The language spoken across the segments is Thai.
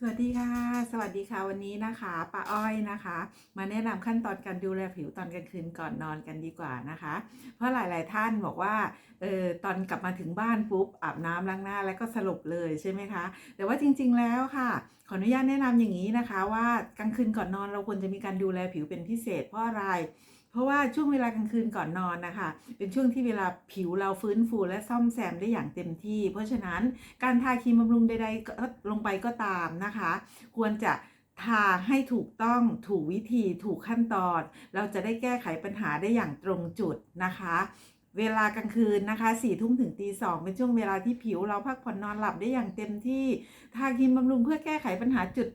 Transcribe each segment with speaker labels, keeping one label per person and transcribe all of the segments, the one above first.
Speaker 1: สวัสดีค่ะ สวัสดีค่ะวันนี้นะคะป้าอ้อยนะคะ มาแนะนำขั้นตอนการดูแลผิวตอนกลางคืนก่อนนอนกันดีกว่านะคะ เพราะหลาย ๆ ท่านบอกว่าเออตอนกลับมาถึงบ้านปุ๊บอาบน้ำล้างหน้าแล้วก็สลบเลยใช่ไหมคะ แต่ว่าจริง ๆ แล้วค่ะขออนุญาตแนะนำอย่างนี้นะคะ ว่ากลางคืนก่อนนอนเราควรจะมีการดูแลผิวเป็นพิเศษเพราะอะไรเพราะว่าช่วงเวลากลางคืนก่อนนอนนะคะ เป็นช่วงที่เวลาผิวเราฟื้นฟูและซ่อมแซมได้อย่างเต็มที่ เพราะฉะนั้นการทาครีมบำรุงใดๆก็ลงไปก็ตามนะคะ ควรจะทาให้ถูกต้องถูกวิธีถูกขั้นตอน เราจะได้แก้ไขปัญหาได้อย่างตรงจุดนะคะเวลากลางคืนนะคะสี่ทุ่มถึงตีสองเป็นช่วงเวลาที่ผิวเราพักผ่อนนอนหลับได้อย่างเต็มที่ ทาครีมบำรุงเพื่อแก้ไขปัญหาจุด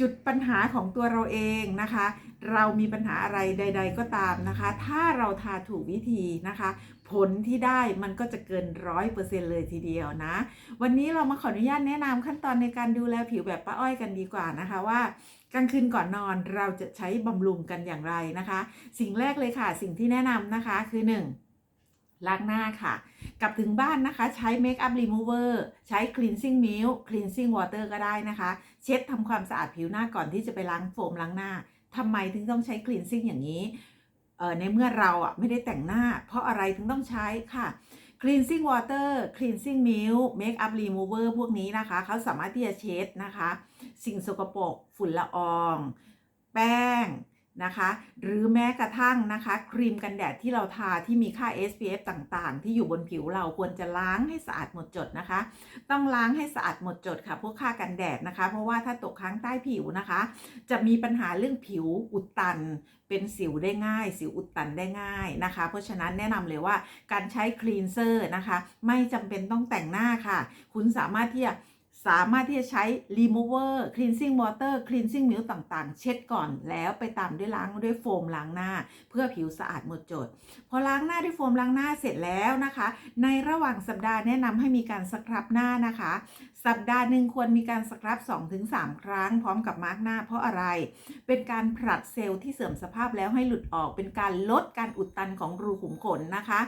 Speaker 1: จุดปัญหาของตัวเราเองนะคะ เรามีปัญหาอะไรใด ๆ ก็ตามนะคะ ถ้าเราทาถูกวิธีนะคะ ผลที่ได้มันก็จะเกินร้อยเปอร์เซ็นเลยทีเดียวนะ วันนี้เรามาขออนุญาตแนะนำขั้นตอนในการดูแลผิวแบบป้าอ้อยกันดีกว่านะคะว่ากลางคืนก่อนนอนเราจะใช้บำรุงกันอย่างไรนะคะ สิ่งแรกเลยค่ะ สิ่งที่แนะนำนะคะคือ 1. ล้างหน้าค่ะ กลับถึงบ้านนะคะ ใช้ Make up Remover ใช้ Cleansing Milk Cleansing Water ก็ได้นะคะ เช็ดทำความสะอาดผิวหน้าก่อนที่จะไปล้างโฟมล้างหน้าทำไมถึงต้องใช้ Cleansing อย่างนี้ในเมื่อเราอะไม่ได้แต่งหน้า เพราะอะไรถึงต้องใช้ค่ะ cleansing water cleansing milk make up remover พวกนี้นะคะ เขาสามารถที่จะเช็ดนะคะ สิ่งสกปรกฝุ่นละออง แป้ง นะคะ หรือแม้กระทั่งนะคะครีมกันแดดที่เราทาที่มีค่า SPF ต่างๆ ที่อยู่บนผิวเราควรจะล้างให้สะอาดหมดจดนะคะ ต้องล้างให้สะอาดหมดจดค่ะพวกค่ากันแดดนะคะ เพราะว่าถ้าตกค้างใต้ผิวนะคะ จะมีปัญหาเรื่องผิวอุดตัน เป็นสิวได้ง่าย สิวอุดตันได้ง่ายนะคะ เพราะฉะนั้นแนะนำเลยว่าการใช้คลีนเซอร์นะคะ ไม่จำเป็นต้องแต่งหน้าค่ะ คุณสามารถที่จะ สามารถที่จะใช้ remover cleansing water cleansing milk ต่างๆ เช็ดก่อนแล้วไปตามด้วยล้างด้วยโฟมล้างหน้า เพื่อผิวสะอาดหมดจด พอล้างหน้าด้วยโฟมล้างหน้าเสร็จแล้วนะคะ ในระหว่างสัปดาห์แนะนำให้มีการสครับหน้านะคะ สัปดาห์หนึ่งควรมีการสครับ 2-3 ครั้ง พร้อมกับมาร์กหน้า เพราะอะไร เป็นการผลัดเซลล์ที่เสื่อมสภาพแล้วให้หลุดออก เป็นการลดการอุดตันของรูขุมขนนะคะ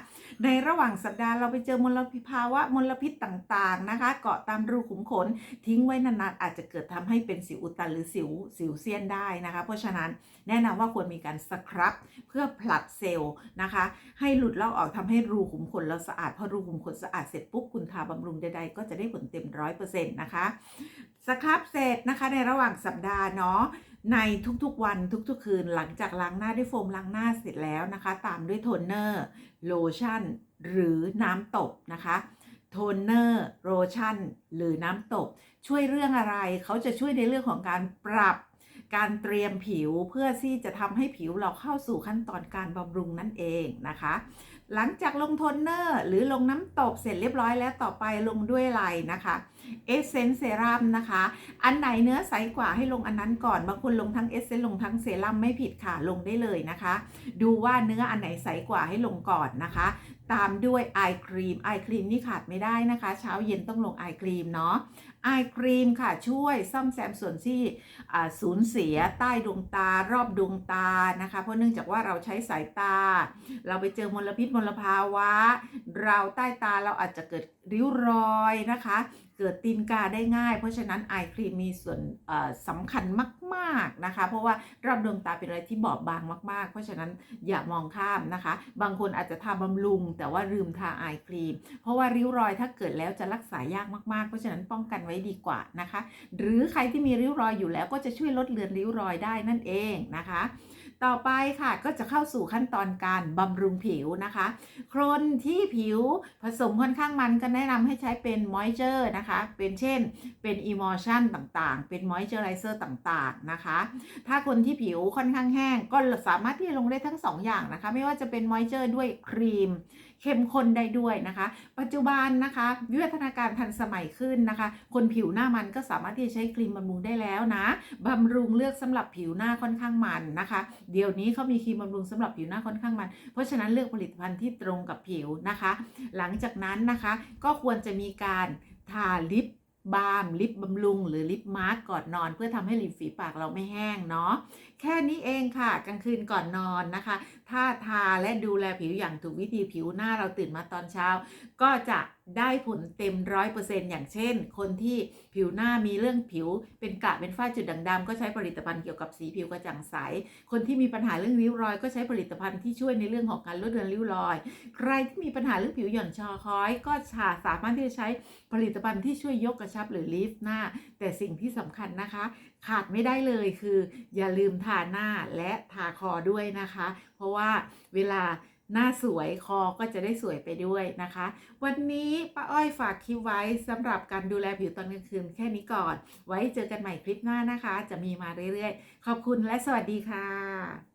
Speaker 1: ในระหว่างสัปดาห์เราไปเจอมลพิภาวะมลพิษต่างๆนะคะ เกาะตามรูขุมขนทิ้งไว้นานๆอาจจะเกิดทำให้เป็นสิวอุดตันหรือสิวสิวเซียนได้นะคะ เพราะฉะนั้นแนะนำว่าควรมีการสครับเพื่อผลัดเซลล์นะคะ ให้หลุดลอกออกทำให้รูขุมขนเราสะอาดพอรูขุมขนสะอาดเสร็จปุ๊บคุณทาบำรุงใดๆก็จะได้ผลเต็มร้อยเปอร์เซ็นต์นะคะสครับเสร็จนะคะในระหว่างสัปดาห์เนาะในทุกๆวันทุกๆ คืนหลังจากล้างหน้าด้วยโฟมล้างหน้าเสร็จแล้วนะคะ ตามด้วยโทนเนอร์โลชั่น หรือน้ำตบนะคะ โทนเนอร์โลชั่น หรือน้ำตบช่วยเรื่องอะไร เขาจะช่วยในเรื่องของการปรับการเตรียมผิวเพื่อที่จะทำให้ผิวเราเข้าสู่ขั้นตอนการบำรุงนั่นเองนะคะ หลังจากลงโทนเนอร์หรือลงน้ำตบเสร็จเรียบร้อยแล้วต่อไปลงด้วยอะไรนะคะ เอเซนเซรั่มนะคะ อันไหนเนื้อใสกว่าให้ลงอันนั้นก่อน บางคนลงทั้งเอเซนลงทั้งเซรั่มไม่ผิดค่ะลงได้เลยนะคะ ดูว่าเนื้ออันไหนใสกว่าให้ลงก่อนนะคะ ตามด้วยไอครีมไอครีมนี่ขาดไม่ได้นะคะ เช้าเย็นต้องลงไอครีมเนาะไอครีมค่ะช่วยซ่อมแซมส่วนที่อ่าสูญเสียใต้ดวงตารอบดวงตานะคะ เพราะเนื่องจากว่าเราใช้สายตา เราไปเจอมลพิษมลภาวะ เราใต้ตาเราอาจจะเกิดริ้วรอยนะคะเกิดตีนกาได้ง่าย เพราะฉะนั้นไอครีมมีส่วนสำคัญมากๆนะคะ เพราะว่ารอบดวงตาเป็นอะไรที่บอบบางมาก ๆ เพราะฉะนั้นอย่ามองข้ามนะคะ บางคนอาจจะทาบำรุง แต่ว่าลืมทาไอครีม เพราะว่าริ้วรอยถ้าเกิดแล้วจะรักษายากมากๆ เพราะฉะนั้นป้องกันไว้ดีกว่านะคะ หรือใครที่มีริ้วรอยอยู่แล้วก็จะช่วยลดเลือนริ้วรอยได้นั่นเองนะคะ ต่อไปค่ะก็จะเข้าสู่ขั้นตอนการบำรุงผิวนะคะ คนที่ผิวผสมค่อนข้างมันก็แนะนำให้ใช้เป็นมอยเจอร์นะคะเป็นเช่น เป็นอิมชันต่างๆ เป็นมอยเจอร์ไรเซอร์ต่างๆนะคะ ถ้าคนที่ผิวค่อนข้างแห้ง ก็สามารถที่จะลงได้ทั้ง 2 อย่างนะคะ ไม่ว่าจะเป็นมอยเจอร์ด้วยครีมเข้มข้นได้ด้วยนะคะ ปัจจุบันนะคะวิวัฒนาการทันสมัยขึ้นนะคะ คนผิวหน้ามันก็สามารถที่จะใช้ครีมบำรุงได้แล้วนะบำรุงเลือกสำหรับผิวหน้าค่อนข้างมันนะคะ เดี๋ยวนี้เขามีครีมบำรุงสำหรับผิวหน้าค่อนข้างมัน เพราะฉะนั้นเลือกผลิตภัณฑ์ที่ตรงกับผิวนะคะ หลังจากนั้นนะคะก็ควรจะมีการ ทาลิปบาล์มลิปบำรุง หรือลิปมาร์กก่อนนอน เพื่อทำให้ริมฝีปากเราไม่แห้งเนาะแค่นี้เองค่ะ กลางคืนก่อนนอนนะคะ ถ้าทาและดูแลผิวอย่างถูกวิธีผิวหน้าเราตื่นมาตอนเช้า ก็จะได้ผลเต็มร้อยเปอร์เซ็นต์อย่างเช่น คนที่ผิวหน้ามีเรื่องผิว เป็นกระเป็นฝ้าจุดด่างดำก็ใช้ผลิตภัณฑ์เกี่ยวกับสีผิวกระจ่างใส คนที่มีปัญหาเรื่องริ้วรอย ก็ใช้ผลิตภัณฑ์ที่ช่วยในเรื่องของการลดเลือนริ้วรอย ใครที่มีปัญหาเรื่องผิวหย่อนชอคอย ก็ชาสามารถที่จะใช้ผลิตภัณฑ์ที่ช่วยยกกระชับหรือลิฟต์หน้า แต่สิ่งที่สำคัญนะคะ ขาดไม่ได้เลยคือ อย่าลืมทาหน้าและทาคอด้วยนะคะ เพราะว่าเวลา หน้าสวยคอก็จะได้สวยไปด้วยนะคะ วันนี้ป้าอ้อยฝากคลิปไว้สำหรับการดูแลผิวตอนกลางคืนแค่นี้ก่อน ไว้เจอกันใหม่คลิปหน้านะคะ จะมีมาเรื่อยๆ ขอบคุณและสวัสดีค่ะ